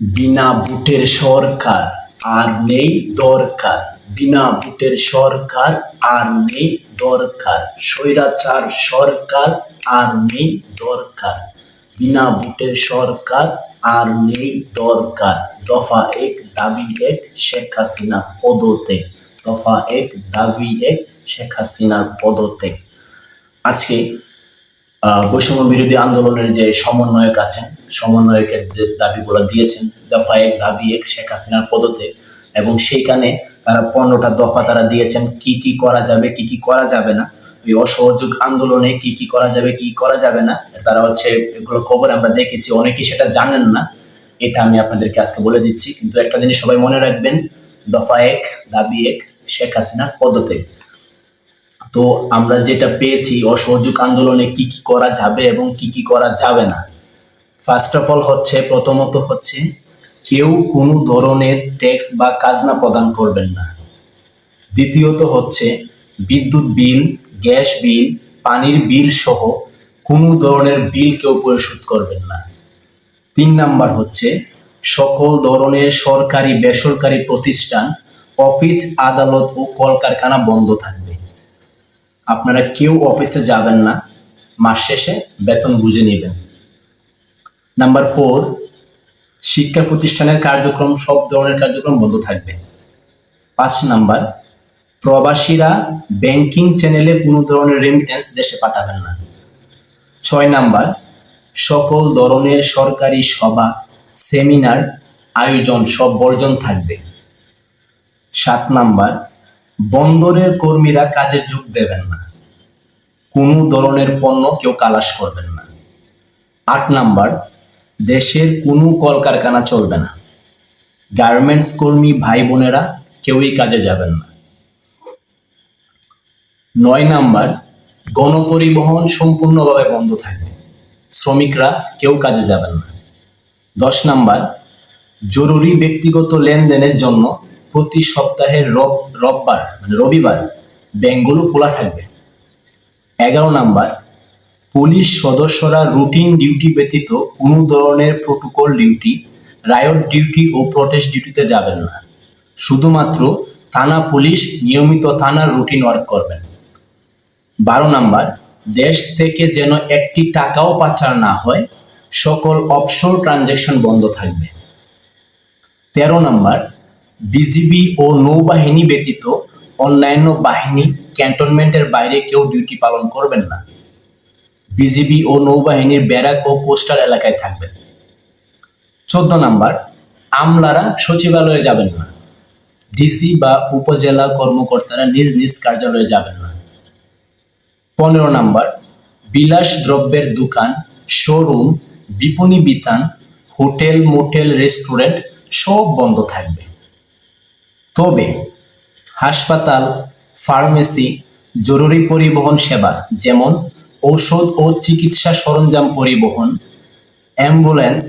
বিনা ভোটের সরকার আর নেই দরকার। বিনা ভোটের সরকার আর নেই দরকার। স্বৈরাচার সরকার আর নেই দরকার। বিনা ভোটের সরকার আর নেই দরকার। দফা এক, দাবি এক, শেখ হাসিনা পদত্যাগ দফা এক, দাবি এক, শেখ হাসিনার পদত্যাগ আজকে বৈষম্য বিরোধী আন্দোলনের যে সমন্বয়ক আছেন সমন্বয়কের যে দাবিগুলো দিয়েছেন দফা এক দাবি এক শেখ হাসিনার পদত্যাগ এবং সেইখানে তারা পনেরোটা দফা তারা দিয়েছেন, কি কি করা যাবে, কি কি করা যাবে না অসহযোগ আন্দোলনে কি কি করা যাবে, কি করা যাবে না, তারা হচ্ছে এগুলো খবর আমরা দেখেছি অনেকেই সেটা জানেন না, এটা আমি আপনাদেরকে আজকে বলে দিচ্ছি, কিন্তু একটা জিনিস সবাই মনে রাখবেন দফা এক দাবি এক শেখ হাসিনার পদত্যাগ তো আমরা যেটা পেয়েছি, অসহযোগ আন্দোলনে কি কি করা যাবে এবং কি কি করা যাবে না ফার্স্ট অফ অল হচ্ছে, প্রথমত হচ্ছে, কেউ কোনো ধরনের ট্যাক্স বা খাজনা প্রদান করবেন না। দ্বিতীয়ত হচ্ছে, বিদ্যুৎ বিল, গ্যাস বিল, পানির বিল সহ কোনো ধরনের বিল কেউ পরিশোধ করবেন না। তিন নাম্বার হচ্ছে, সকল ধরনের সরকারি, বেসরকারি প্রতিষ্ঠান, অফিস, আদালত ও কলকারখানা বন্ধ থাকবে। আপনারা কেউ অফিসে যাবেন না, মাস শেষে বেতন বুঝে নেবেন। নাম্বার ফোর শিক্ষা প্রতিষ্ঠানের কার্যক্রম, সব ধরনের কার্যক্রম বন্ধ থাকবে। পাঁচ নাম্বার প্রবাসীরা ব্যাংকিং চ্যানেলে কোনো ধরনের রেমিটেন্স দেশে পাঠাবেন না। ছয় নাম্বার সকল ধরনের সরকারি সভা সেমিনার আয়োজন, সব বর্জন থাকবে। সাত নাম্বার বন্দরের কর্মীরা কাজে যোগ দেবেন না। কোনো ধরনের পণ্য কেউ কালাস করবেন না। আট নাম্বার দেশের কোনো কলকারখানা চলবে না। গার্মেন্টস কর্মী ভাই বোনেরা কেউই কাজে যাবেন না। নয় নাম্বার, গণপরিবহন সম্পূর্ণভাবে বন্ধ থাকবে। শ্রমিকরা কেউ কাজে যাবেন না। দশ নাম্বার, জরুরি ব্যক্তিগত লেনদেনের জন্য প্রতি সপ্তাহের রব, রববার মানে রবিবার ব্যাংকগুলো খোলা থাকবে। এগারো নাম্বার পুলিশ সদস্যরা রুটিন ডিউটি ব্যতীত কোনো ধরনের প্রোটোকল ডিউটি রায়ট ডিউটি ও প্রটেস্ট ডিউটিতে যাবেন না। শুধুমাত্র থানা পুলিশ নিয়মিত থানার রুটিন ওয়ার্ক করবেন। বারো নাম্বার, দেশ থেকে যেন একটি টাকাও পাচার না হয়, সকল অফশোর ট্রানজ্যাকশন বন্ধ থাকবে। তেরো নাম্বার, বিজিবি ও নৌবাহিনী ব্যতীত অন্যান্য বাহিনী ক্যান্টনমেন্টের বাইরে কেউ ডিউটি পালন করবেন না। বিজিবি ও নৌবাহিনীর ব্যারাক ও কোস্টাল এলাকায় থাকবেন। চোদ্দ নাম্বার, আমলারা সচিবালয়ে যাবেন না। ডিসি বা উপজেলা কর্মকর্তারা নিজ নিজ কার্যালয়ে যাবেন না। পনেরো নাম্বার, বিলাস দ্রব্যের দোকান, শোরুম, বিপণী বিতান, হোটেল, মোটেল, রেস্টুরেন্ট সব বন্ধ থাকবে। তবে হাসপাতাল, ফার্মেসি, জরুরি পরিবহন সেবা যেমন ঔষধ ও চিকিৎসা সরঞ্জাম পরিবহন, অ্যাম্বুলেন্স,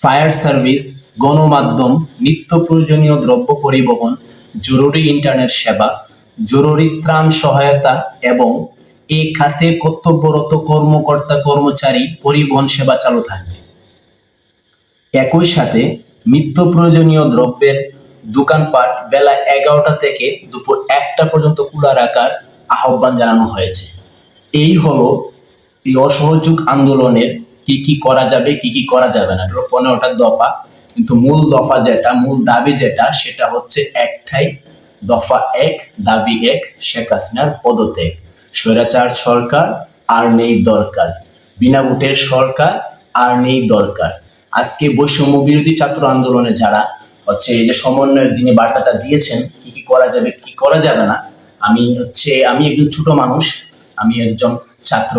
ফায়ার সার্ভিস, গণমাধ্যম, নিত্য প্রয়োজনীয় দ্রব্য পরিবহন, জরুরি ইন্টারনেট সেবা, জরুরি ত্রাণ সহায়তা এবং এই খাতে কর্তব্যরত কর্মকর্তা কর্মচারী পরিবহন সেবা চালু থাকবে। একই সাথে নিত্য প্রয়োজনীয় দ্রব্যের দোকানপাট বেলা এগারোটা থেকে দুপুর একটা পর্যন্ত খোলা রাখার আহ্বান জানানো হয়েছে। এই হলো এই অসহযোগ আন্দোলনের কি কি করা যাবে, কি কি করা যাবে না। এটা পনেরোটা দফা, কিন্তু মূল দফা যেটা, মূল দাবি যেটা, সেটা হচ্ছে একটাই দফা এক, দাবি এক, শেখ হাসিনার পদত্যাগ। স্বৈরাচার সরকার, আর নেই দরকার। বিনা ভোটের সরকার, আর নেই দরকার। আজকে বৈষম্য বিরোধী ছাত্র আন্দোলনে যারা হচ্ছে এই যে সমন্বয়ের দিনে বার্তাটা দিয়েছেন, কি কি করা যাবে, কি করা যাবে না, আমি হচ্ছে, আমি একজন ছোট মানুষ আমি একজন ছাত্র।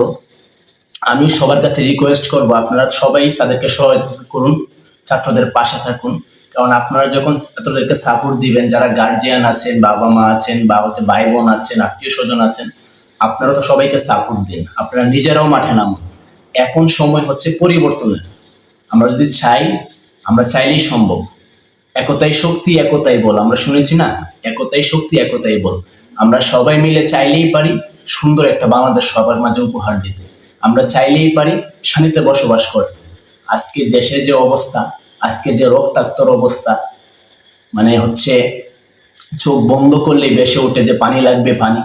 আমি সবার কাছে রিকোয়েস্ট করব, আপনারা সবাই তাদেরকে সহযোগিতা করুন, ছাত্রদের পাশে থাকুন। কারণ আপনারা যখন ছাত্রদেরকে সাপোর্ট দিবেন, যারা গার্জিয়ান আছেন, বাবা মা আছেন, বা হচ্ছে ভাই বোন আছেন, আত্মীয় স্বজন আছেন, আপনারা তো সবাইকে সাপোর্ট দিন। আপনারা নিজেরাও মাঠে নামুন। এখন সময় হচ্ছে পরিবর্তনের। আমরা যদি চাই, আমরা চাইলেই সম্ভব। একতাই শক্তি, একতাই বল। আমরা শুনেছি না? একতাই শক্তি, একতাই বল। আমরা সবাই মিলে চাইলেই পারি। সুন্দর একটা বাংলাদেশ সবার মাঝে উপহার দিতে আমরা চাইলেই পারি, শান্তিতে বসবাস করতে। আজকে দেশের যে অবস্থা, আজকে যে রক্তাক্তর অবস্থা মানে হচ্ছে চোখ বন্ধ করলেই বেসে ওঠে যে পানি লাগবে পানি।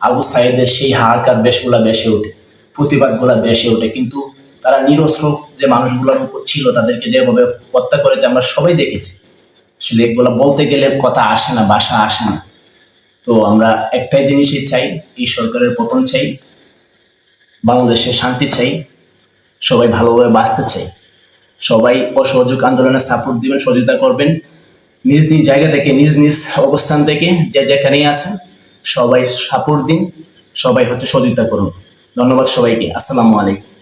আবু সাইদের সেই হাহাকার বেশগুলা বেসে ওঠে, প্রতিবাদগুলা বেসে ওঠে। কিন্তু তারা নিরস্ত্র যে মানুষগুলোর উপর ছিল, তাদেরকে যেভাবে হত্যা করেছে, আমরা সবাই দেখেছি। আসলে এগুলো বলতে গেলে কথা আসে না বাসা আসে না। তো আমরা একটাই জিনিসই চাই, এই সরকারের পতন চাই, বাংলাদেশে শান্তি চাই, সবাই ভালোভাবে বাঁচতে চাই। সবাই অসহযোগ আন্দোলনে সাপোর্ট দিবেন, সহযোগিতা করবেন। নিজ নিজ জায়গা থেকে, নিজ নিজ অবস্থান থেকে, যে যেখানেই আছেন, সবাই সাপোর্ট দিন, সবাই হচ্ছে সহযোগিতা করুন। ধন্যবাদ সবাইকে। আসসালামু আলাইকুম।